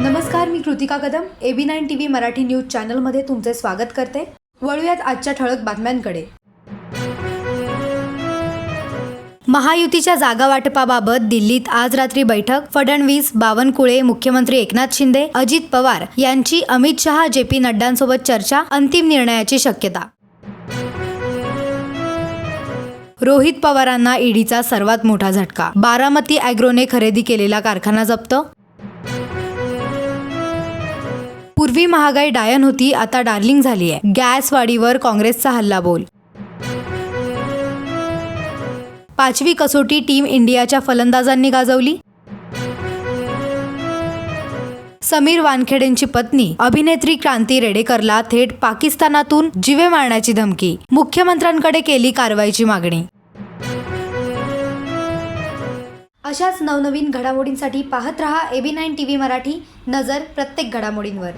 नमस्कार मी Kritika Kadam. A B nine T V Marathi news चॅनलमध्ये तुमचे स्वागत करते. वळूयात आजच्या ठळक बातम्यांकडे. महायुतीच्या जागा वाटपाबाबत दिल्लीत आज रात्री बैठक. फडणवीस बावनकुळे मुख्यमंत्री एकनाथ शिंदे अजित पवार यांची अमित शहा जे पी नड्डांसोबत चर्चा अंतिम निर्णयाची शक्यता. रोहित पवारांना ईडीचा सर्वात मोठा झटका. बारामती अॅग्रोने खरेदी केलेला कारखाना जप्त पूर्वी महागाई डायन होती आता डार्लिंग झाली आहे. गॅस वाढीवर काँग्रेसचा हल्ला बोल पाचवी कसोटी टीम इंडियाच्या फलंदाजांनी गाजवली. समीर वानखेडेंची पत्नी अभिनेत्री क्रांती रेडेकरला थेट पाकिस्तानातून जिवे मारण्याची धमकी. मुख्यमंत्र्यांकडे केली कारवाईची मागणी. अशाच नवनवीन घडामोडींसाठी पाहत रहा A nine T V Marathi नजर प्रत्येक घडामोडींवर.